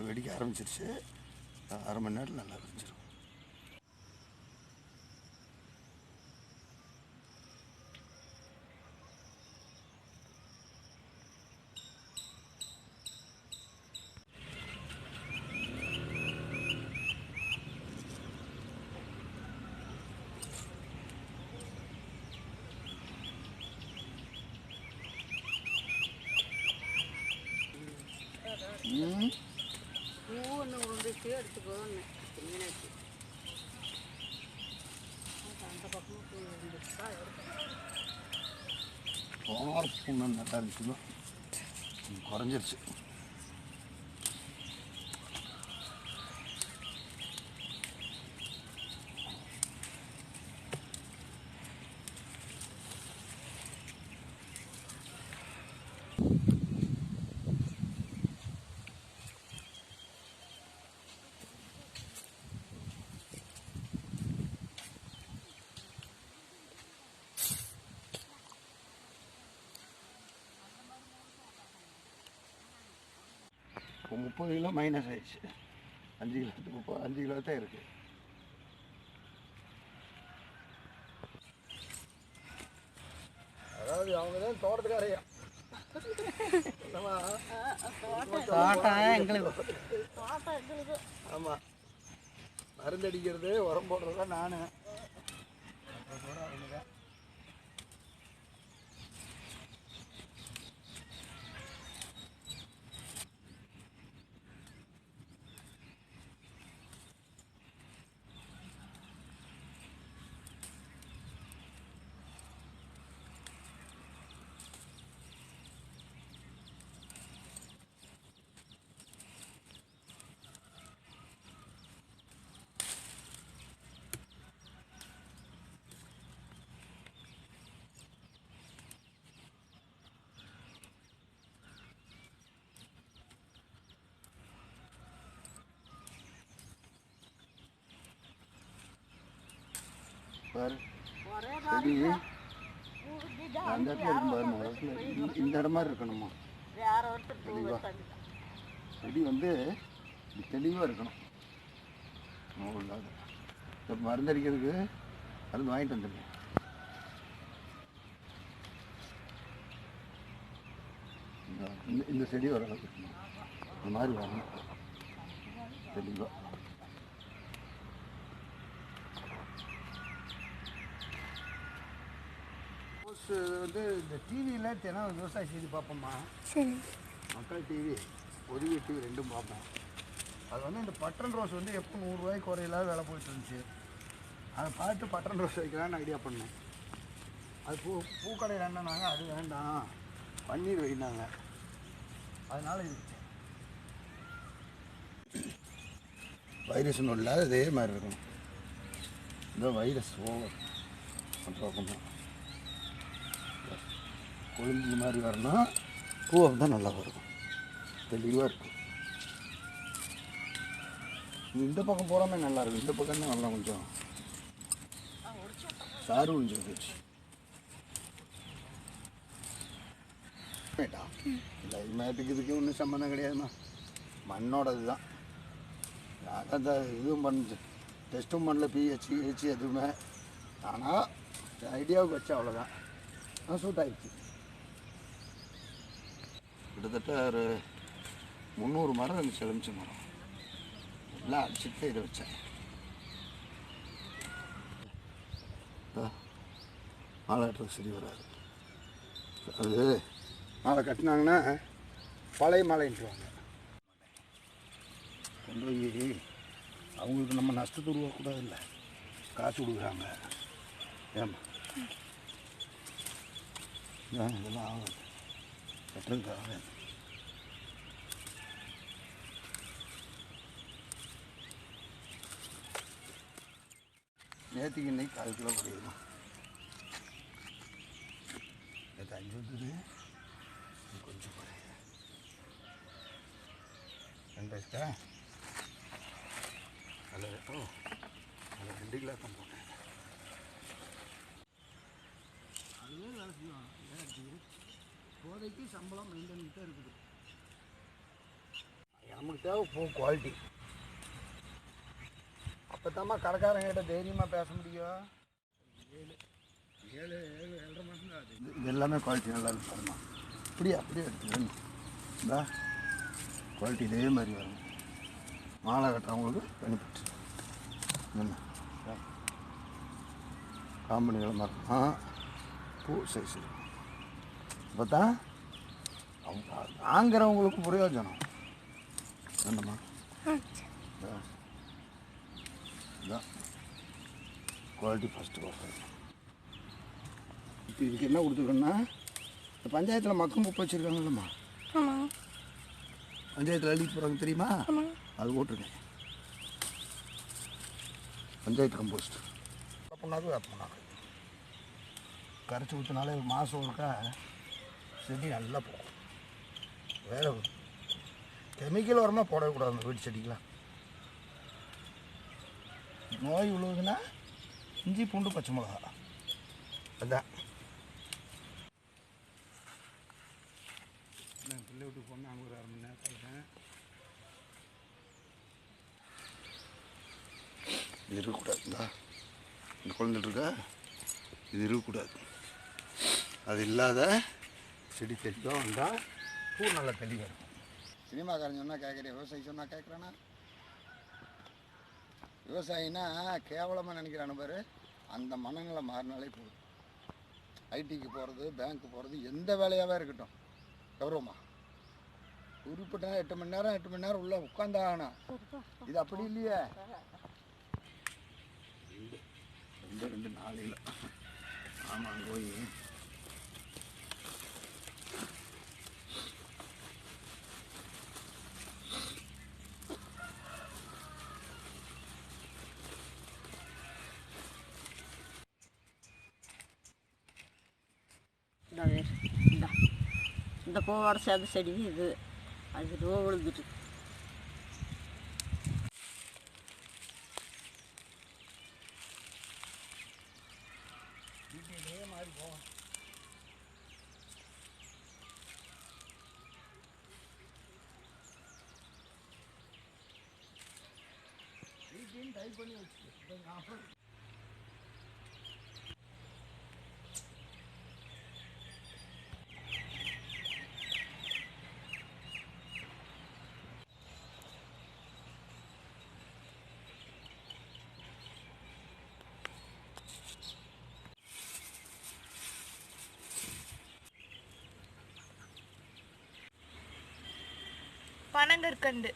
இப்போ வெடிக்க ஆரம்பிச்சிருச்சு. அரை மணி நேரத்தில் நல்லா வெடிச்சிடும் ம்? பூ ஒன்று விழுந்துச்சு எடுத்துக்கோன்னு மீனாட்சி. அந்த பக்கமும் பூ விழுந்துச்சுப்பா போன பூன்னு நல்லா இருந்துச்சுன்னா குறைஞ்சிருச்சு. இப்போ முப்பது கிலோ மைனஸ் ஆயிடுச்சு. அஞ்சு கிலோ முப்பது அஞ்சு கிலோ தான் இருக்குது அதாவது அவங்க தான் தோட்டத்துக்காரையா ஆமாம் மருந்து அடிக்கிறது உரம் போடுறது தான் நான். பாரு செடி அந்த இடத்துல இருக்கும் பாருங்க இடத்துல இந்த- இடம் மாதிரி இருக்கணுமா தெளிவா. செடி வந்து தெளிவாக இருக்கணும் நோவு இல்லாத இப்போ மருந்தடிக்கிறதுக்கு மருந்து வாங்கிட்டு வந்துருக்கேன் இந்த- இந்த இந்த செடி வர இந்த மாதிரி வரணும் தெளிவாக வந்து இந்த டிவியில் தினம் விவசாய செய்தி பார்ப்போம்மா. சரி. மக்கள் டிவி ஒதுவி டிவி ரெண்டும் பார்ப்போம். அது வந்து இந்த பட்டன் ரோஸ் வந்து எப்போ நூறுரூவாய்க்கு குறையில்லாத விலை போயிட்டு இருந்துச்சு. அதை பார்த்து பட்டன் ரோஸ் வைக்கலான்னு ஐடியா பண்ணேன். அது பூ பூக்கடையில் என்னன்னாங்க அது வேண்டாம். பன்னீர் வைனாங்க. அதனால இது வைரஸ் ஒன்றும் இல்லாத இதே மாதிரி இருக்கணும் இந்த வைரஸ் ஓவர். பக்கம் கொழும்பு மாதிரி வரணும் பூ தான் நல்லா வரும். தெளிவாக இருக்கும். இந்த பக்கம் போகாமே நல்லா இருக்கும். இந்த பக்கம் தான் நல்லா கொஞ்சம். சாறு கொஞ்சம் போச்சு கிளைமேட்டுக்கு இதுக்கு ஒன்றும் சம்மந்தம் கிடையாதுண்ணா மண்ணோட இதுதான். யாரும் அந்த இதுவும் பண்ண டெஸ்ட்டும் பண்ணல பிஹெச் ஹெச் எதுவுமே. ஆனால் ஐடியாவுக்கு வச்சா அவ்வளோதான் சூட் ஆகிடுச்சு கிட்டத்தட்ட ஒரு முந்நூறு மரம் இருந்துச்சு எலுமிச்சை மரம். எல்லாம் அடிச்சுட்டு இதை வச்சேன். மாலை கட்டுறது சரி வராது. அது மாலை கட்டினாங்கன்னா பழைய மாலைன்ட்டுருவாங்க கொண்டு போய் அவங்களுக்கு நம்ம நஷ்டத்தை உருவாக்கக்கூடாது இல்லை காசு கொடுக்குறாங்க. ஏமா இதெல்லாம் இதெல்லாம் ஆகும் கட்டுறதுக்காக நேற்றுக்கு இன்னைக்கு கால் கிலோ குறையுமா நேற்று அஞ்சு வந்தது கொஞ்சம் குறையுது ரெண்டு இருக்கா? அதில் ஓ அதில் ரெண்டு கிலோ தான் போட்டேன். அதுவே வேலை செய்வான் இப்போதைக்கு சம்பளம் மெயின்டைன் தான் இருக்குது. நமக்கு தேவை பூ குவாலிட்டி அப்போ தாம்மா கடைக்காரங்கிட்ட தைரியமாக பேச முடியும். ஏழு ஏழு ஏழு ஏழரை மாதம் தான் இது எல்லாமே குவாலிட்டி நல்லா இருக்கு பாருமா அப்படியே அப்படியே எடுத்துக்கிறேன் இந்தா குவாலிட்டி இதே மாதிரி வரும். மாலை கட்டுறவங்களுக்கு பெனிஃபிட் என்ன காம்பனிகள் மரம் ஆ பூ சரி சரி தான் அவங்க வாங்குறவங்களுக்கு பிரயோஜனம். இதான் குவாலிட்டி ஃபஸ்ட்டு பார்க்குறேன் இப்போ இதுக்கு என்ன கொடுத்துருக்கோன்னா இந்த பஞ்சாயத்தில் மக்கும் குப்பை வச்சுருக்காங்கல்லம்மா. பஞ்சாயத்தில் அள்ளிட்டு போகிறாங்க தெரியுமா? அது போட்டிருக்கேன். பஞ்சாயத்து கம்போஸ்ட் வேப்பண்ணாக்கு வேப்பண்ணாக்கு கரைச்சி ஊற்றினாலே மாதம் ஒருக்கா செடி நல்லா போகும். வேலை கெமிக்கல் உரமாக போடவே கூடாது அந்த வீட்டு செடிக்கெலாம் நோய் விழுவுதுன்னா இஞ்சி பூண்டு பச்சை மிளகா. அதான். நான் பிள்ளை விட்டு போனேன் அங்கே ஒரு அரை மணி நேரம் கழிச்சேன் இது இருக்கக்கூடாது இந்தா இந்த குழந்தை இருக்கா? இது இருக்கக்கூடாது. அது இல்லாத செடி தெளிவாக வந்தால் பூ நல்லா தெளிவாக இருக்கும் சினிமாக்காரன் சொன்னால் கேட்குறேன் விவசாயி சொன்னால் கேட்குறானா விவசாயினா கேவலமாக நினைக்கிறான பாரு அந்த மனநிலை மாறினாலே போதும். ஐடிக்கு போகிறது பேங்க்கு போகிறது எந்த வேலையாகவே இருக்கட்டும். கௌரவமா. குறிப்பிட்ட எட்டு மணி நேரம் எட்டு மணி நேரம் உள்ளே உட்காந்தாகணும் இது அப்படி இல்லையே. ரெண்டு ரெண்டு நாலு இல்லை ஆமாம் போய். இந்த பூவோட சேர்ந்த செடியும் இது. அது ரூபா விழுந்துட்டு. இதே டைப் பண்ணி வச்சு பனங்கற்கண்டு